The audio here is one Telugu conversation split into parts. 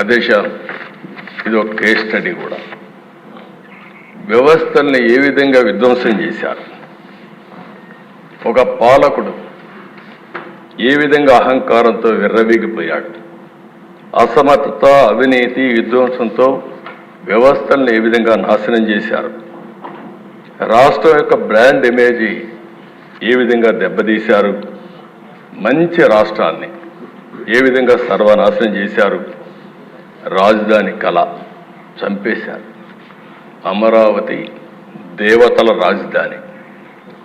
ఆదేశాలు ఇది ఒక కేస్ స్టడీ కూడా. వ్యవస్థల్ని ఏ విధంగా విధ్వంసం చేశారు? ఒక పాలకుడు ఏ విధంగా అహంకారంతో విర్రవీగిపోయాడు? అసమర్థత అవినీతి విధ్వంసంతో వ్యవస్థల్ని ఏ విధంగా నాశనం చేశారు? రాష్ట్రం యొక్క బ్రాండ్ ఇమేజీ ఏ విధంగా దెబ్బతీశారు? మంచి రాష్ట్రాన్ని ఏ విధంగా సర్వనాశనం చేశారు? రాజధాని కళ చంపేశారు. అమరావతి దేవతల రాజధాని.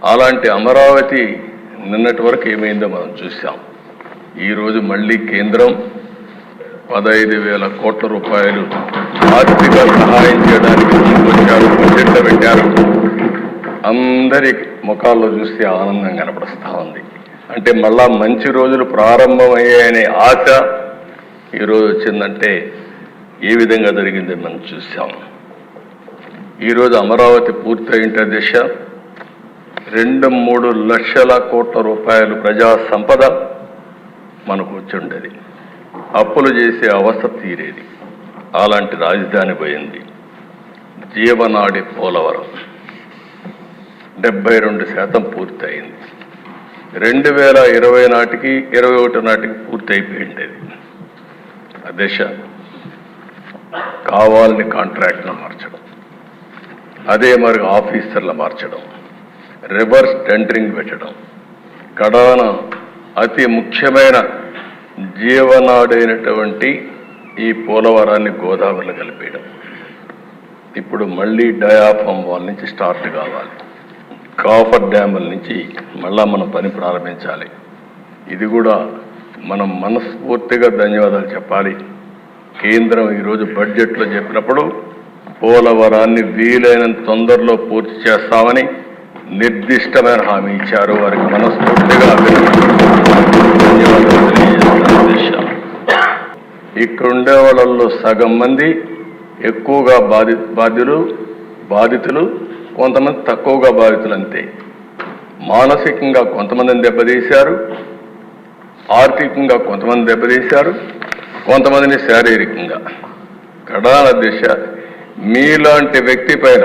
అలాంటి అమరావతి నిన్నటి వరకు ఏమైందో మనం చూసాం ఈరోజు మళ్ళీ కేంద్రం పదహైదు వేల కోట్ల రూపాయలు ఆర్థిక సహాయం చేయడానికి ముందుకొచ్చారు బడ్జెట్ పెట్టారు అందరి ముఖాల్లో చూస్తే ఆనందం కనపడుస్తూ ఉంది. అంటే మళ్ళా మంచి రోజులు ప్రారంభమయ్యాయనే ఆశ ఈరోజు వచ్చిందంటే ఏ విధంగా జరిగింది మనం చూసాం. ఈరోజు అమరావతి పూర్తయింటే దిశ. రెండు మూడు లక్షల కోట్ల రూపాయలు ప్రజా సంపద మనకు వచ్చిండేది. అప్పులు చేసే అవస్థ తీరేది. అలాంటి రాజధాని పోయింది. జీవనాడి పోలవరం. డెబ్బై రెండు శాతం పూర్తయింది. రెండు వేల ఇరవై నాటికి ఇరవై ఒకటి నాటికి పూర్తి అయిపోయింది ఆ దశ. కావాలని కాంట్రాక్ట్ను మార్చడం. అదే మరి ఆఫీసర్లు మార్చడం. రివర్స్ టెండరింగ్ పెట్టడం. కడాన అతి ముఖ్యమైన జీవనాడైనటువంటి ఈ పోలవరాన్ని గోదావరిలో కలిపేయడం. ఇప్పుడు మళ్ళీ డయాఫామ్ వాళ్ళ నుంచి స్టార్ట్ కావాలి. కాఫర్ డ్యాముల నుంచి మళ్ళా మనం పని ప్రారంభించాలి. ఇది కూడా మనం మనస్ఫూర్తిగా ధన్యవాదాలు చెప్పాలి. కేంద్రం ఈరోజు బడ్జెట్లో చెప్పినప్పుడు పోలవరాన్ని వీలైనంత తొందరలో పూర్తి చేస్తామని నిర్దిష్టమైన హామీ ఇచ్చారు. వారికి మనస్ఫూర్తిగా ఇక్కడుండే ఇక్కడ ఉండే వాళ్ళల్లో సగం మంది ఎక్కువగా బాధి బాధ్యులు బాధితులు కొంతమంది తక్కువగా బాధితులు అంతే. మానసికంగా కొంతమందిని దెబ్బతీశారు ఆర్థికంగా కొంతమంది దెబ్బతీశారు కొంతమందిని శారీరకంగా. కడాన దిశ మీలాంటి వ్యక్తి పైన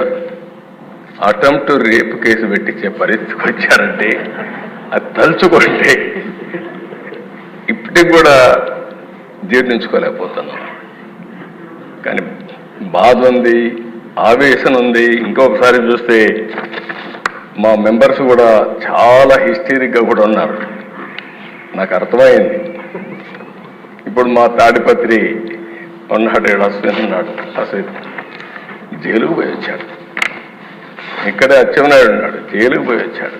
అటెంప్ట్ రేప్ కేసు పెట్టించే పరిస్థితికి వచ్చారంటే అది తలుచుకుంటే ఇప్పటికి కూడా జీర్ణించుకోలేకపోతున్నాం. కానీ బాధ ఉంది ఆవేశం ఉంది. ఇంకొకసారి చూస్తే మా మెంబర్స్ కూడా చాలా హిస్టరిక్గా కూడా ఉన్నారు. నాకు అర్థమైంది. ఇప్పుడు మా తాడిపత్రి ఉన్నాడు ఈడ అశ్విన్ ఉన్నాడు అశ్విన్. జైలుకు పోయి వచ్చాడు. ఇక్కడే అచ్చెన్నాయుడు ఉన్నాడు జైలుకు పోయి వచ్చాడు.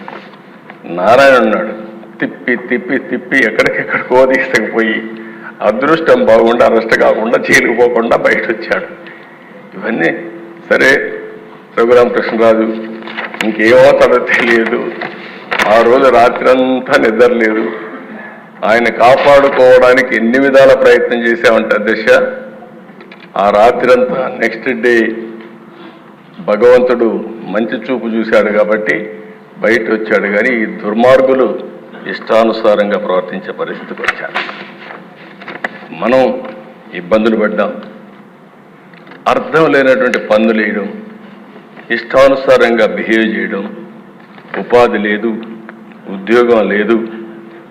నారాయణ ఉన్నాడు. తిప్పి తిప్పి తిప్పి ఎక్కడికెక్కడికో తీసుకుపోయి అదృష్టం బాగుండా అరెస్ట్ కాకుండా జైలుకు పోకుండా బయట వచ్చాడు ఇవన్నీ సరే రఘురామకృష్ణరాజు ఇంకేమవుతాడో తెలియదు. ఆ రోజు రాత్రంతా నిద్ర లేదు ఆయన కాపాడుకోవడానికి ఎన్ని విధాల ప్రయత్నం చేశామంటే అధ్యక్ష ఆ రాత్రంతా నెక్స్ట్ డే భగవంతుడు మంచి చూపు చూశాడు కాబట్టి బయట వచ్చాడు కానీ ఈ దుర్మార్గులు ఇష్టానుసారంగా ప్రవర్తించే పరిస్థితికి వచ్చారు. మనం ఇబ్బందులు పడ్డాం. అర్థం లేనటువంటి పనులు వేయడం ఇష్టానుసారంగా బిహేవ్ చేయడం ఉపాధి లేదు ఉద్యోగం లేదు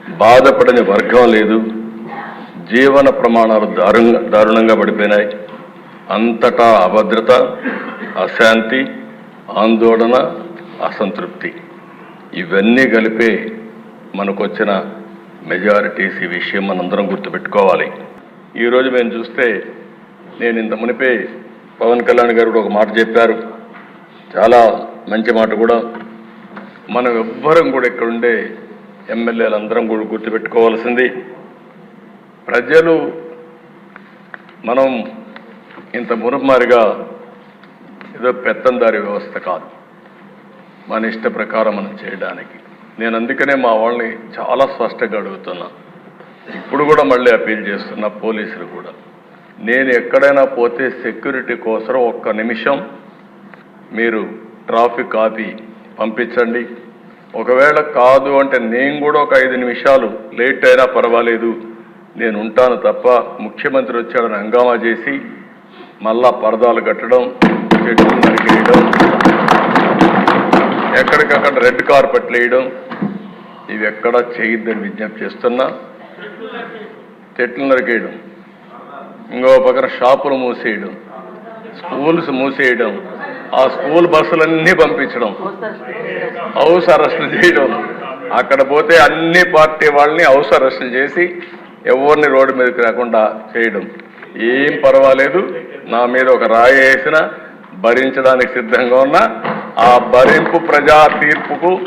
బాధపడని వర్గం లేదు. జీవన ప్రమాణాలు దారుణ దారుణంగా పడిపోయినాయి. అంతటా అభద్రత అశాంతి ఆందోళన అసంతృప్తి. ఇవన్నీ కలిపే మనకొచ్చిన మెజారిటీస్ ఈ విషయం మనందరం గుర్తుపెట్టుకోవాలి. ఈరోజు మేము చూస్తే నేను ఇంత మునిపే పవన్ కళ్యాణ్ గారు కూడా ఒక మాట చెప్పారు. చాలా మంచి మాట కూడా. మనం ఎవ్వరం కూడా ఇక్కడ ఉండే ఎమ్మెల్యేలు అందరం కూడా గుర్తుపెట్టుకోవాల్సింది ప్రజలు మనం ఇంత మురుమారిగా ఏదో పెత్తందారి వ్యవస్థ కాదు. మన ఇష్ట ప్రకారం మనం చేయడానికి. నేను అందుకనే మా వాళ్ళని చాలా స్పష్టంగా అడుగుతున్నా. ఇప్పుడు కూడా మళ్ళీ అపీల్ చేస్తున్నా పోలీసులు కూడా. నేను ఎక్కడైనా పోతే సెక్యూరిటీ కోసం ఒక్క నిమిషం మీరు ట్రాఫిక్ ఆపి పంపించండి. ఒకవేళ కాదు అంటే నేను కూడా ఒక ఐదు నిమిషాలు లేట్ అయినా పర్వాలేదు. నేను ఉంటాను తప్ప ముఖ్యమంత్రి వచ్చాడని హంగామా చేసి మళ్ళా పరదాలు కట్టడం చెట్లు నరికేయడం ఎక్కడికక్కడ రెడ్ కార్పెట్లు వేయడం ఇవి ఎక్కడా చేయొద్దని విజ్ఞప్తి చేస్తున్నా. చెట్లు నరికేయడం ఇంకో పక్కన షాపులు మూసేయడం స్కూల్స్ మూసేయడం ఆ స్కూల్ బస్సులన్నీ పంపించడం. హౌస్ అరెస్టులు చేయడం. అక్కడ పోతే అన్ని పార్టీ వాళ్ళని హౌస్ అరెస్టులు చేసి ఎవరిని రోడ్డు మీదకి రాకుండా చేయడం. ఏం పర్వాలేదు నా మీద ఒక రాయి వేసిన భరించడానికి సిద్ధంగా ఉన్నా ఆ భరింపు ప్రజా తీర్పుకు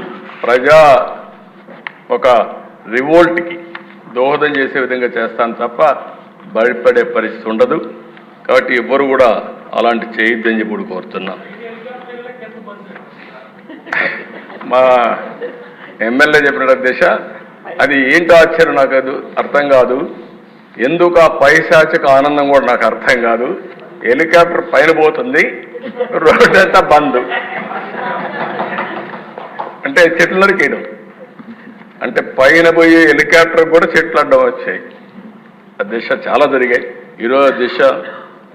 ప్రజా ఒక రివోల్ట్కి దోహదం చేసే విధంగా చేస్తాను తప్ప భయపడే పరిస్థితి ఉండదు. కాబట్టి ఎవ్వరు కూడా అలాంటి చేయొద్దని చెప్పి కూడా కోరుతున్నా. మా ఎమ్మెల్యే చెప్పిన దిశ అది ఏంటో ఆశ్చర్యం నాకు అది అర్థం కాదు. ఎందుకు ఆ పైశాచిక ఆనందం కూడా నాకు అర్థం కాదు. హెలికాప్టర్ పైన పోతుంది రోడ్డు అంతా బంద్. అంటే చెట్లు నరికేయడం. అంటే పైన పోయి హెలికాప్టర్ కూడా చెట్లు అడ్డం వచ్చాయి. ఆ దిశ చాలా జరిగాయి. ఈరోజు దిశ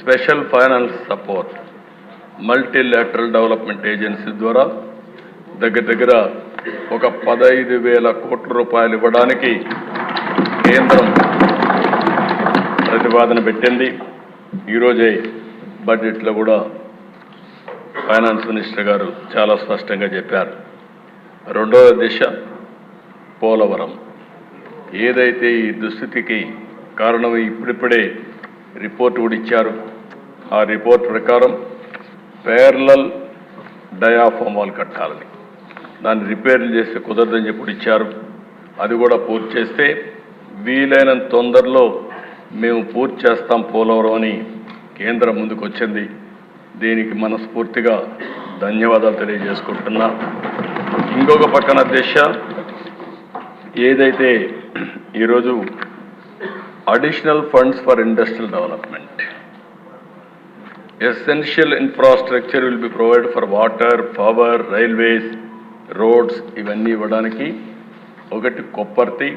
Special finance support multilateral development agency ద్వారా దగ్గర దగ్గర ఒక పదైదు వేల కోట్ల రూపాయలు ఇవ్వడానికి కేంద్రం ప్రతిపాదన పెట్టింది. ఈరోజే బడ్జెట్లో కూడా ఫైనాన్స్ మినిస్టర్ గారు చాలా స్పష్టంగా చెప్పారు. రెండవ దిశ పోలవరం. ఏదైతే ఈ దుస్థితికి కారణం ఇప్పుడిప్పుడే రిపోర్ట్ కూడా ఇచ్చారు. ఆ రిపోర్ట్ ప్రకారం పేర్లల్ డయాఫామ్ వాల్ కట్టాలని. దాన్ని రిపేర్లు చేస్తే కుదరదని చెప్పి కూడా ఇచ్చారు. అది కూడా పూర్తి చేస్తే వీలైనంత తొందరలో మేము పూర్తి చేస్తాం పోలవరం అని కేంద్రం ముందుకు వచ్చింది. దీనికి మనస్ఫూర్తిగా ధన్యవాదాలు తెలియజేసుకుంటున్నా. ఇంకొక పక్కన దిశ ఏదైతే ఈరోజు additional funds for industrial development essential infrastructure will be provide for water power railways roads ఇవన్నీ ఇవ్వడానికి ఒకటి కొప్పర్తి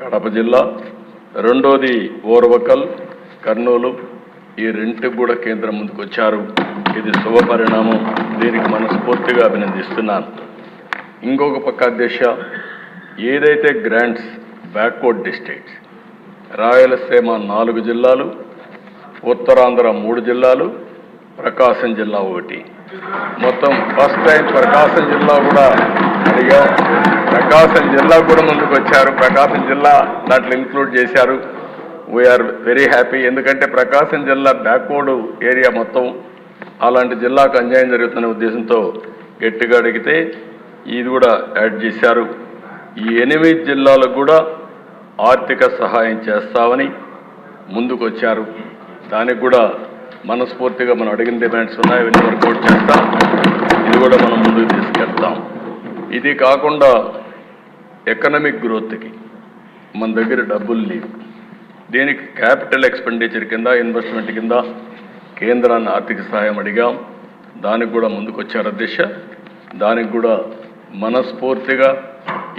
కడప జిల్లా రెండోది ఓర్వకల్ కర్నూలు. ఈ రెంటికి కూడా కేంద్రం ముందుకు వచ్చారు. ఇది శుభ పరిణామం. దీనికి మనస్ఫూర్తిగా అభినందిస్తున్నాను. ఇంకొక పక్క దిశ ఏదైతే గ్రాంట్స్ బ్యాక్వర్డ్ డిస్ట్రిక్ట్స్ రాయలసీమ నాలుగు జిల్లాలు ఉత్తరాంధ్ర మూడు జిల్లాలు ప్రకాశం జిల్లా ఒకటి. మొత్తం ఫస్ట్ టైం ప్రకాశం జిల్లా కూడా అడిగా. ప్రకాశం జిల్లా కూడా ముందుకు వచ్చారు. ప్రకాశం జిల్లా దాంట్లో ఇంక్లూడ్ చేశారు. వీఆర్ వెరీ హ్యాపీ ఎందుకంటే ప్రకాశం జిల్లా బ్యాక్వర్డ్ ఏరియా మొత్తం అలాంటి జిల్లాకు అన్యాయం జరుగుతున్న ఉద్దేశంతో గట్టిగా అడిగితే ఇది కూడా యాడ్ చేశారు. ఈ ఎనిమిది జిల్లాలకు కూడా ఆర్థిక సహాయం చేస్తామని ముందుకు వచ్చారు దానికి కూడా మనస్ఫూర్తిగా మనం అడిగిన డిమాండ్స్ ఉన్నాయి అవన్నీ వర్కౌట్ చేస్తాం. ఇది కూడా మనం ముందుకు తీసుకెళ్తాం. ఇది కాకుండా ఎకనమిక్ గ్రోత్కి మన దగ్గర డబ్బులు లేవు. దీనికి క్యాపిటల్ ఎక్స్పెండిచర్ కింద ఇన్వెస్ట్మెంట్ కింద కేంద్రాన్ని ఆర్థిక సహాయం అడిగాం. దానికి కూడా ముందుకు వచ్చారు అధ్యక్ష. దానికి కూడా మనస్ఫూర్తిగా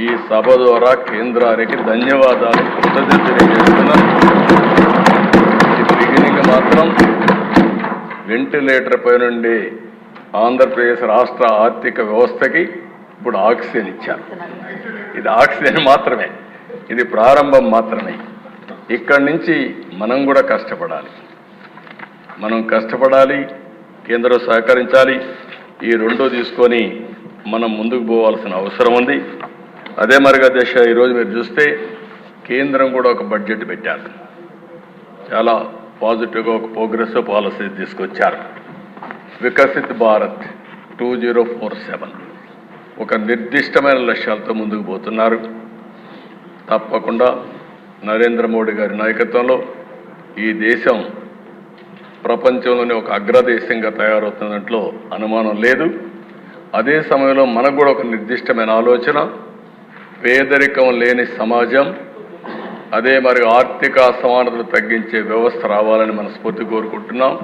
ఈ సభ ద్వారా కేంద్రానికి ధన్యవాదాలు కృతజ్ఞత తెలియజేస్తున్నాను. బిగినింగ్ మాత్రం వెంటిలేటర్ పై నుండి ఆంధ్రప్రదేశ్ రాష్ట్ర ఆర్థిక వ్యవస్థకి ఇప్పుడు ఆక్సిజన్ ఇచ్చారు. ఇది ఆక్సిజన్ మాత్రమే. ఇది ప్రారంభం మాత్రమే. ఇక్కడి నుంచి మనం కూడా కష్టపడాలి. మనం కష్టపడాలి కేంద్రం సహకరించాలి. ఈ రెండో తీసుకొని మనం ముందుకు పోవాల్సిన అవసరం ఉంది. అదే మరిగా దశ ఈరోజు మీరు చూస్తే కేంద్రం కూడా ఒక బడ్జెట్ పెట్టారు. చాలా పాజిటివ్గా ఒక ప్రోగ్రెస్ పాలసీ తీసుకొచ్చారు. Viksit Bharat two zero four seven ఒక నిర్దిష్టమైన లక్ష్యాలతో ముందుకు పోతున్నారు. తప్పకుండా నరేంద్ర మోడీ గారి నాయకత్వంలో ఈ దేశం ప్రపంచంలోనే ఒక అగ్రదేశంగా తయారవుతున్న దాంట్లో అనుమానం లేదు. అదే సమయంలో మనకు కూడా ఒక నిర్దిష్టమైన ఆలోచన పేదరికం లేని సమాజం అదే మరి ఆర్థిక అసమానతలు తగ్గించే వ్యవస్థ రావాలని మనస్ఫూర్తి కోరుకుంటున్నాం.